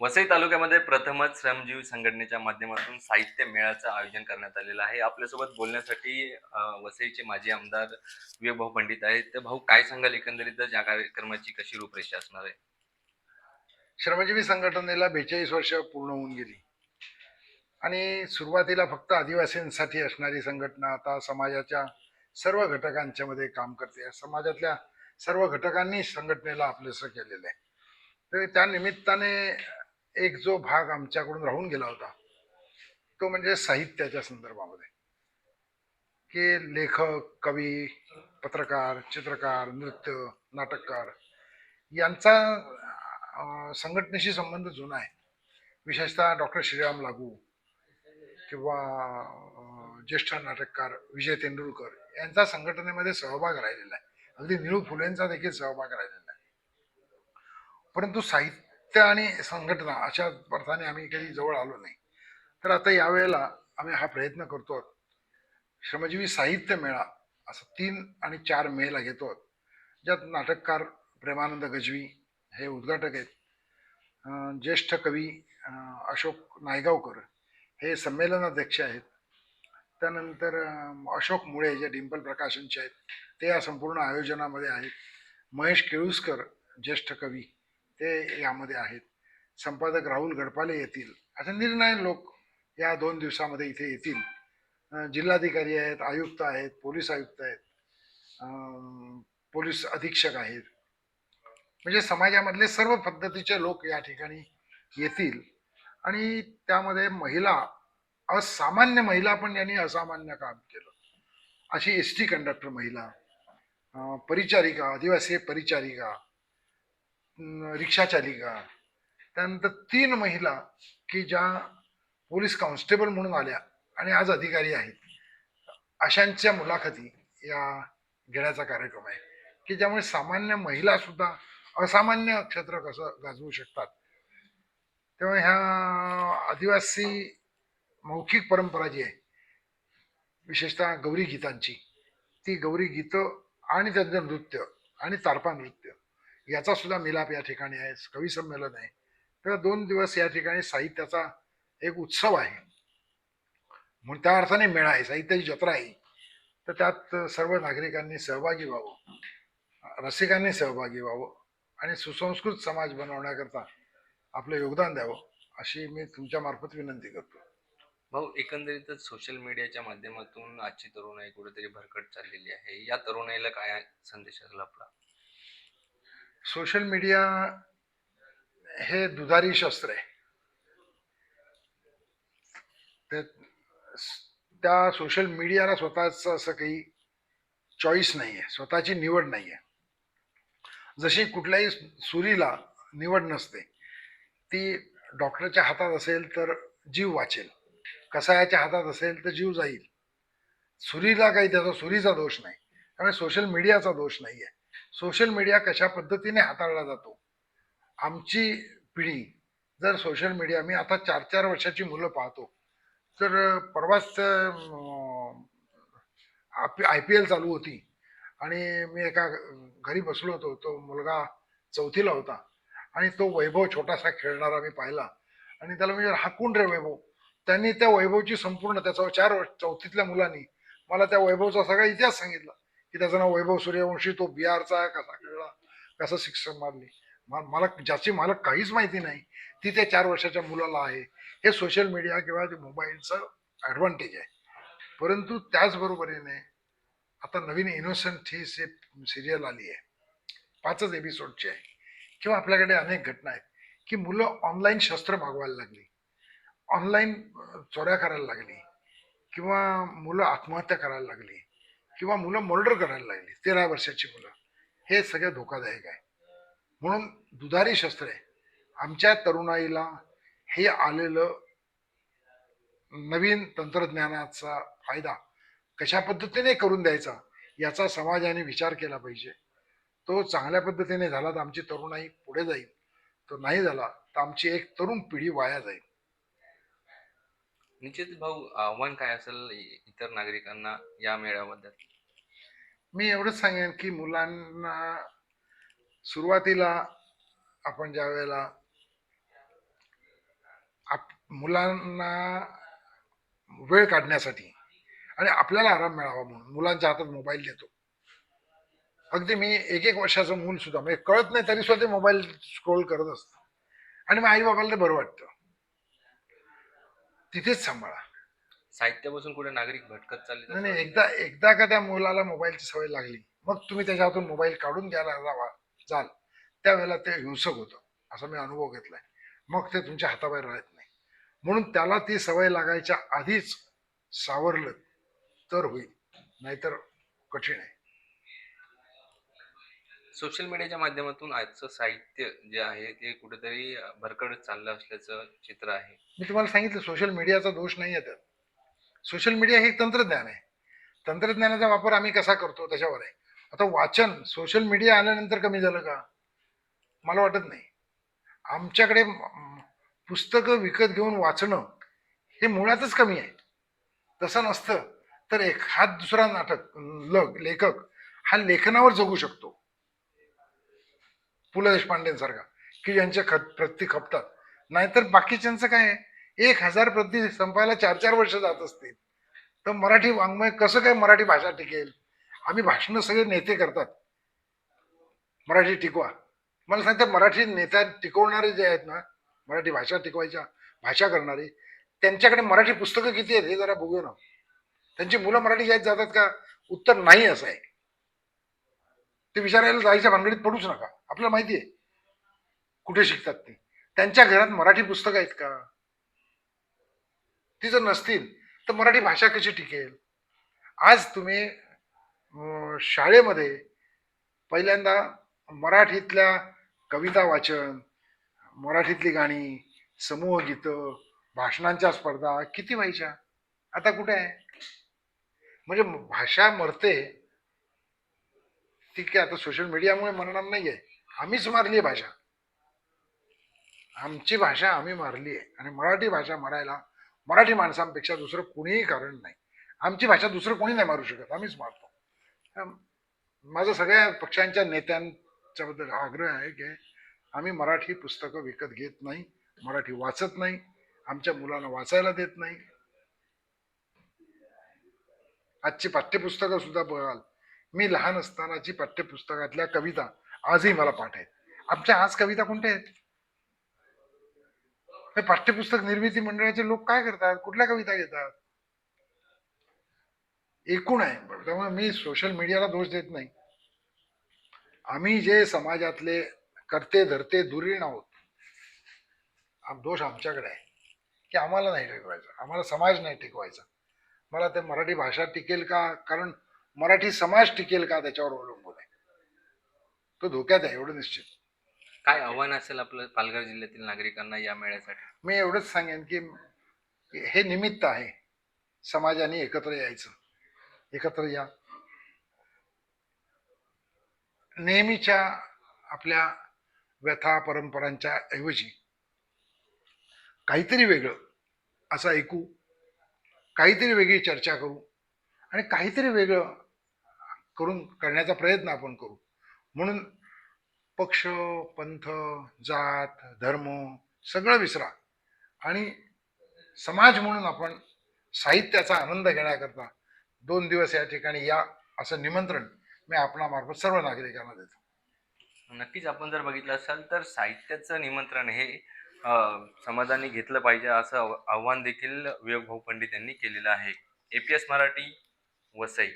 वसई तालुक्यामध्ये प्रथमच श्रमजीवी संघटनेच्या माध्यमातून साहित्य मेळ्याचं आयोजन करण्यात आलेलं आहे. आपल्यासोबत बोलण्यासाठी वसईचे माजी आमदार विवेक भाऊ पंडित आहेत. तर भाऊ काय सांगाल एकंदरीतच या कार्यक्रमाची कशी रूपरेषा असणार आहे? श्रमजीवी संघटनेला बेचाळीस वर्ष पूर्ण होऊन गेली. आणि सुरुवातीला फक्त आदिवासींसाठी असणारी संघटना आता समाजाच्या सर्व घटकांच्या मध्ये काम करते. समाजातल्या सर्व घटकांनी संघटनेला आपलंसं केलेलं आहे. तर त्या निमित्ताने एक जो भाग आमच्याकडून राहून गेला होता तो म्हणजे साहित्याच्या संदर्भामध्ये. की लेखक कवी पत्रकार चित्रकार नृत्य नाटककार यांचा संघटनेशी संबंध जुना आहे. विशेषतः डॉक्टर श्रीराम लागू किंवा ज्येष्ठ नाटककार विजय तेंडुलकर यांचा संघटनेमध्ये सहभाग राहिलेला आहे. अगदी निळू फुलेंचा देखील सहभाग राहिलेला आहे. परंतु साहित्य आणि संघटना अशा अर्थाने आम्ही कधी जवळ आलो नाही. तर आता यावेळेला आम्ही हा प्रयत्न करतो श्रमजीवी साहित्य मेळा असं तीन आणि चार मेला घेतो ज्यात नाटककार प्रेमानंद गजवी हे उद्घाटक आहेत. ज्येष्ठ कवी अशोक नायगावकर हे संमेलनाध्यक्ष आहेत. त्यानंतर अशोक मुळे जे डिंपल प्रकाशनचे आहेत ते या संपूर्ण आयोजनामध्ये आहेत. महेश केळुसकर ज्येष्ठ कवी ते यामध्ये आहेत. संपादक राहुल गडपाले येतील. असे निर्णायक लोक या दोन दिवसामध्ये इथे येतील. जिल्हाधिकारी आहेत आयुक्त आहेत पोलीस आयुक्त आहेत पोलीस अधीक्षक आहेत. म्हणजे समाजामधले सर्व पद्धतीचे लोक या ठिकाणी येतील. आणि त्यामध्ये महिला असामान्य महिला पण यांनी असामान्य काम केलं. अशी एस टी कंडक्टर महिला परिचारिका आदिवासी परिचारिका रिक्षाचालिका त्यानंतर तीन महिला की ज्या पोलीस कॉन्स्टेबल म्हणून आल्या आणि आज अधिकारी आहेत. अशांच्या मुलाखती या घेण्याचा कार्यक्रम आहे. की ज्यामुळे सामान्य महिला सुद्धा असामान्य क्षेत्र कसं गाजवू शकतात. तेव्हा ह्या आदिवासी मौखिक परंपरा जी आहे विशेषतः गौरी गीतांची ती गौरी गीतं आणि त्यांचं नृत्य आणि तारपा नृत्य याचा सुद्धा मिलाप या ठिकाणी आहे कवी संमेलन आहे. तर दोन दिवस या ठिकाणी साहित्याचा एक उत्सव आहे. म्हणून त्या अर्थाने मेळा आहे साहित्याची जत्रा आहे. तर त्यात सर्व नागरिकांनी सहभागी व्हावं रसिकांनी सहभागी व्हावं आणि सुसंस्कृत समाज बनवण्याकरता आपलं योगदान द्यावं अशी मी तुमच्या मार्फत विनंती करतो. भाऊ एकंदरीतच सोशल मीडियाच्या माध्यमातून आजची तरुणाई कुठेतरी भरकट चाललेली आहे. या तरुणाईला काय संदेश असला आपला? सोशल मीडिया हे दुधारी शस्त्र आहे. त्या सोशल मीडियाला स्वतःच असं काही चॉईस नाही आहे स्वतःची निवड नाही आहे जशी कुठल्याही सुरीला निवड नसते ती डॉक्टरच्या हातात असेल तर जीव वाचेल. कसायाच्या हातात असेल तर जीव जाईल. सुरीला काही त्याचा सुरीचा दोष नाही. त्यामुळे सोशल मीडियाचा दोष नाही आहे सोशल मीडिया कशा पद्धतीने हाताळला जातो? आमची पिढी जर सोशल मीडिया मी आता चार चार वर्षाची मुलं पाहतो. तर परवाच आय पी एल चालू होती. आणि मी एका घरी बसलो होतो. तो मुलगा चौथीला होता. आणि तो वैभव छोटासा खेळणारा मी पाहिला. आणि त्याला म्हणजे हा कोण रे वैभव. त्यांनी त्या वैभवची संपूर्ण त्याचा चार वर्ष चौथीतल्या मुलांनी मला त्या वैभवचा सगळा इतिहास सांगितला. की त्याचं नाव वैभव सूर्यवंशी तो बिहारचा कसा कळला कसं शिक्षण मारली. मा- मला ज्याची मला काहीच माहिती नाही ती त्या चार वर्षाच्या मुलाला आहे. हे सोशल मीडिया किंवा मोबाईलचं ॲडव्हान्टेज आहे. परंतु त्याचबरोबरीने आता नवीन इनोसंट ही सिरियल आली आहे. पाचच एपिसोडची आहे. किंवा आपल्याकडे अनेक घटना आहेत की मुलं ऑनलाईन शस्त्र मागवायला लागली ऑनलाईन चोऱ्या करायला लागली किंवा मुलं आत्महत्या करायला लागली. किंवा मुलं मर्डर करायला लागली तेरा वर्षाची मुलं. हे सगळं धोकादायक आहे. म्हणून दुधारी शस्त्र आहे आमच्या तरुणाईला हे आलेलं नवीन तंत्रज्ञानाचा फायदा कशा पद्धतीने करून द्यायचा याचा समाजाने विचार केला पाहिजे. तो चांगल्या पद्धतीने झाला तर आमची तरुणाई पुढे जाईल. तो नाही झाला तर आमची एक तरुण पिढी वाया जाईल. निश्चित भाऊ आव्हान काय असेल इ- इतर नागरिकांना या मेळ्याबद्दल मी एवढंच सांगेन की मुलांना सुरुवातीला आपण ज्या वेळेला मुलांना वेळ काढण्यासाठी आणि आपल्याला आराम मिळावा म्हणून मुलांच्या हातात मोबाईल देतो. अगदी मी एक एक वर्षाचं मूल सुद्धा म्हणजे कळत नाही तरी सुद्धा ते मोबाईल स्क्रोल करत असतं. आणि मग आई बाबाला ते बरं वाटतं. तिथेच सांभाळा. साहित्यापासून कुठे नागरिक भटकत चालले नाही नाही एकदा एकदा का त्या मुलाला मोबाईलची सवय लागली मग तुम्ही त्याच्या हातून मोबाईल काढून घ्यायला जावा जाल. त्यावेळेला ते हिंसक होतं असा मी अनुभव घेतलाय. मग ते तुमच्या हाताबाहेर राहत नाही. म्हणून त्याला ती सवय लागायच्या आधीच सावरलं तर होईल नाहीतर कठीण आहे. सोशल मीडियाच्या माध्यमातून आजचं साहित्य जे आहे ते कुठेतरी भरकडत चाललं असल्याचं चित्र आहे. मी तुम्हाला सांगितलं सोशल मीडियाचा दोष नाही आहे तर सोशल मीडिया हे एक तंत्रज्ञान आहे. तंत्रज्ञानाचा वापर आम्ही कसा करतो त्याच्यावर आहे. आता वाचन सोशल मीडिया आल्यानंतर कमी झालं का? मला वाटत नाही. आमच्याकडे पुस्तकं विकत घेऊन वाचणं हे मुळातच कमी आहे. तसं नसतं तर एखाद दुसरा नाटक लग लेखक हा लेखनावर जगू शकतो. पु ल देशपांडेंसारखा की ज्यांच्या खत प्रती खपतात नाहीतर बाकीच्यांचं काय आहे? एक हजार प्रती संपायला चार चार वर्ष जात असतील. तर मराठी वाङ्मय कसं काय मराठी भाषा टिकेल? आम्ही भाषणं सगळे नेते करतात. मराठी टिकवा. मला सांगते मराठी नेत्या टिकवणारे जे आहेत ना मराठी भाषा टिकवायच्या भाषा करणारे त्यांच्याकडे मराठी पुस्तकं किती आहेत हे जरा बघू ना. त्यांची मुलं मराठी शाळेत जातात का? उत्तर नाही असं आहे. ते विचारायला जायच्या भानगडीत पडूच नका. आपल्याला माहिती आहे कुठे शिकतात ते? त्यांच्या घरात मराठी पुस्तकं आहेत का? ती जर नसतील तर मराठी भाषा कशी टिकेल? आज तुम्ही शाळेमध्ये पहिल्यांदा मराठीतल्या कविता वाचन मराठीतली गाणी समूह गीतं भाषणांच्या स्पर्धा किती व्हायच्या? आता कुठे आहे? म्हणजे भाषा मरते ती काय आता सोशल मीडियामुळे मरणार नाही आहे आम्हीच मारली आहे भाषा. आमची भाषा आम्ही मारली आहे आणि मराठी भाषा मारायला मराठी माणसांपेक्षा दुसरं कुणीही कारण नाही. आमची भाषा दुसरं कोणी नाही मारू शकत. आम्हीच मारतो. माझं माझा सगळ्या पक्षांच्या नेत्यांच्या बद्दल आग्रह आहे की आम्ही मराठी पुस्तकं विकत घेत नाही मराठी वाचत नाही आमच्या मुलांना वाचायला देत नाही. आजची पाठ्यपुस्तकं सुद्धा बघाल. मी लहान असतानाची पाठ्यपुस्तकातल्या कविता आजही मला पाठ आहेत. आमच्या आज कविता कोणत्या आहेत? हे पाठ्यपुस्तक निर्मिती मंडळाचे लोक काय करतात? कुठल्या कविता घेतात? एकूण आहे. त्यामुळे मी सोशल मीडियाला दोष देत नाही. आम्ही जे समाजातले करते धरते दुरीण आहोत. दोष आमच्याकडे आहे. की आम्हाला नाही टिकवायचं. आम्हाला समाज नाही टिकवायचा. मला ते मराठी भाषा टिकेल का? कारण मराठी समाज टिकेल का त्याच्यावर अवलंबून आहे? तो धोक्यात आहे एवढं निश्चित. काय आव्हान असेल आपलं पालघर जिल्ह्यातील नागरिकांना या मेळ्यासाठी? मी एवढंच सांगेन की हे निमित्त आहे. समाजाने एकत्र यायचं. एकत्र या. नेहमीच्या आपल्या व्यथा परंपरांच्या ऐवजी काहीतरी वेगळं असं ऐकू काहीतरी वेगळी चर्चा करू आणि काहीतरी वेगळं करून करण्याचा प्रयत्न आपण करू. म्हणून पक्ष पंथ जात धर्म सगळं विसरा. आणि समाज म्हणून आपण साहित्याचा आनंद घेण्याकरता दोन दिवस या ठिकाणी या असं निमंत्रण मी आपणामार्फत सर्व नागरिकांना देतो. नक्कीच आपण जर बघितलं असाल तर साहित्याचं निमंत्रण हे समाजाने घेतलं पाहिजे असं आव्हान देखील विवेकभाऊ पंडित यांनी केलेलं आहे. एपीएस मराठी वसई.